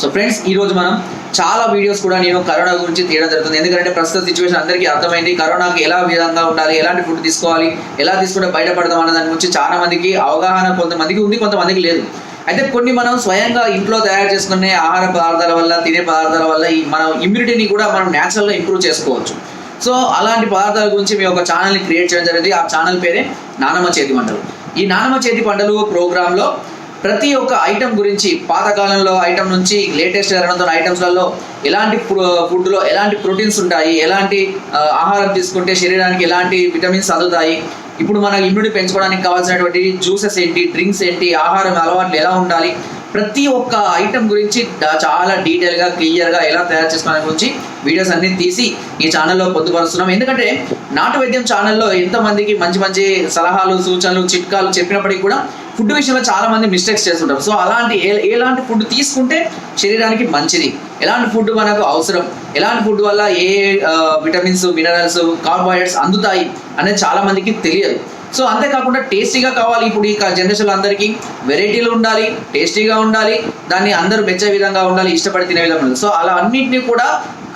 So friends ఈ రోజు మనం చాలా వీడియోస్ కూడా నేను కరోనా గురించి తీయడం జరుగుతుంది. ఎందుకంటే ప్రస్తుత సిచ్యువేషన్ అందరికీ అర్థమైంది. కరోనాకి ఎలా విధంగా ఉండాలి? ఎలాంటి ఫుడ్ తీసుకోవాలి? ఎలా తీసుకుంటే బయటపడదాం అన్న దాని గురించి చాలా మందికి అవగాహన కొంతమందికి ఉంది కొంతమందికి లేదు. అయితే కొన్ని మనం స్వయంగా ఇంట్లో తయారు చేసుకునే ఆహార పదార్థాల వల్ల తినే పదార్థాల వల్ల ఈ మన ఇమ్యూనిటీని కూడా మనం న్యాచురల్గా ఇంప్రూవ్ చేసుకోవచ్చు. సో అలాంటి పదార్థాల గురించి మీ ఒక ఛానల్ని క్రియేట్ చేయడం జరిగింది. ఆ ఛానల్ పేరే నానమ్మ చేతి వంటలు ఈ నానమ్మ చేతి పంటలు ప్రోగ్రాంలో ప్రతి ఒక్క ఐటమ్ గురించి పాతకాలంలో ఐటమ్ నుంచి లేటెస్ట్ జరుగుతున్న ఐటమ్స్లలో ఎలాంటి ఫుడ్లో ఎలాంటి ప్రోటీన్స్ ఉంటాయి ఎలాంటి ఆహారం తీసుకుంటే శరీరానికి ఎలాంటి విటమిన్స్ అందుతాయి ఇప్పుడు మన ఇమ్యూనిటీ పెంచుకోవడానికి కావాల్సినటువంటి జ్యూసెస్ ఏంటి డ్రింక్స్ ఏంటి ఆహారం అలవాట్లు ఎలా ఉండాలి ప్రతి ఒక్క ఐటమ్ గురించి చాలా డీటెయిల్గా క్లియర్గా ఎలా తయారు చేసుకోవడం గురించి వీడియోస్ అన్ని తీసి ఈ ఛానల్లో పొందుపరుస్తున్నాం. ఎందుకంటే నాటు వైద్యం ఛానల్లో ఎంతమందికి మంచి మంచి సలహాలు సూచనలు చిట్కాలు చెప్పినప్పటికీ కూడా ఫుడ్ విషయంలో చాలా మంది మిస్టేక్స్ చేస్తుంటారు. సో అలాంటి ఎలాంటి ఫుడ్ తీసుకుంటే శరీరానికి మంచిది? ఎలాంటి ఫుడ్ మనకు అవసరం? ఎలాంటి ఫుడ్ వల్ల ఏ విటమిన్స్ మినరల్స్ కార్బోహైడ్రేట్స్ అందుతాయి? అనేది చాలా మందికి తెలియదు. సో అంతేకాకుండా టేస్టీగా కావాలి ఇప్పుడు ఈ జనరేషన్ అందరికీ. వెరైటీలు ఉండాలి టేస్టీగా ఉండాలి దాన్ని అందరూ మెచ్చే విధంగా ఉండాలి ఇష్టపడి తినే విధంగా ఉండాలి. సో అలా అన్నింటినీ కూడా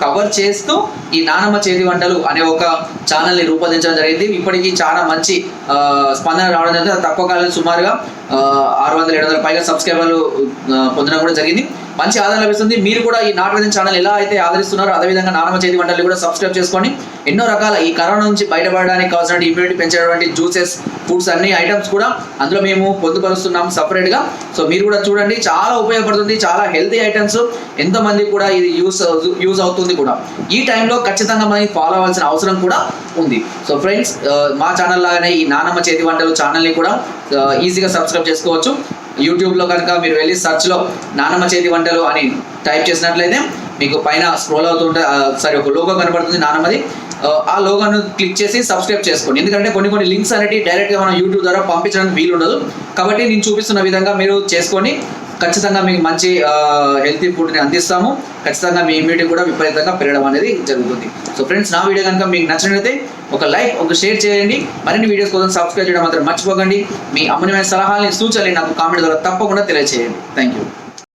కవర్ చేస్తూ ఈ నానమ్మ చేతి వంటలు అనే ఒక ఛానల్ని రూపొందించడం జరిగింది. ఇప్పటికీ చాలా మంచి స్పందన రావడం జరిగింది. తక్కువ కాలంలో సుమారుగా ఆరు వందల ఏడు వందల పైగా సబ్స్క్రైబర్లు పొందడం కూడా జరిగింది. మంచి ఆదరణ లభిస్తుంది. మీరు కూడా ఈ నాటు ఛానల్ ఎలా అయితే ఆదరిస్తున్నారో అదేవిధంగా నానమ్మ చేతి వంటలు కూడా సబ్స్క్రైబ్ చేసుకోండి ఎన్నో రకాల ఈ కరోనా నుంచి బయటపడడానికి కావాల్సిన ఇమ్యూనిటీ పెంచేటువంటి జ్యూసెస్ ఫుడ్స్ అన్ని ఐటమ్స్ కూడా అందులో మేము పొందుపరుస్తున్నాం సపరేట్గా సో మీరు కూడా చూడండి. చాలా ఉపయోగపడుతుంది. చాలా హెల్తీ ఐటమ్స్ ఎంతమంది కూడా ఇది యూస్ యూజ్ అవుతుంది కూడా. ఈ టైంలో ఖచ్చితంగా మనకి ఫాలో అవ్వాల్సిన అవసరం కూడా ఉంది. సో ఫ్రెండ్స్ uh, మా ఛానల్ లాగానే ఈ నానమ్మ చేతి వంటలు ఛానల్ని కూడా uh, ఈజీగా సబ్స్క్రైబ్ చేసుకోవచ్చు. యూట్యూబ్లో కనుక మీరు వెళ్ళి సర్చ్లో నానమ్మ చేతి వంటలు అని టైప్ చేసినట్లయితే మీకు పైన స్క్రోల్ అవుతుంటే సారీ ఒక లోగో కనబడుతుంది నానమ్మది. ఆ, ఆ లోగోను క్లిక్ చేసి సబ్స్క్రైబ్ చేసుకోండి. ఎందుకంటే కొన్ని కొన్ని లింక్స్ అనేవి డైరెక్ట్గా మనం యూట్యూబ్ ద్వారా పంపించడానికి వీలు ఉండదు కాబట్టి నేను చూపిస్తున్న విధంగా మీరు చేసుకొని ఖచ్చితంగా మీకు మంచి హెల్తీ ఫుడ్ని అందిస్తాము. ఖచ్చితంగా మీ ఇమ్యూనిటీ కూడా విపరీతంగా పెరగడం అనేది జరుగుతుంది. సో ఫ్రెండ్స్ నా వీడియో కనుక మీకు నచ్చినట్లయితే ఒక లైక్ ఒక షేర్ చేయండి. మరిన్ని వీడియోస్ కోసం సబ్స్క్రైబ్ చేయడం మాత్రం మర్చిపోకండి. మీ అమూల్యమైన సలహాలని సూచనలు నాకు కామెంట్ ద్వారా తప్పకుండా తెలియజేయండి థ్యాంక్ యూ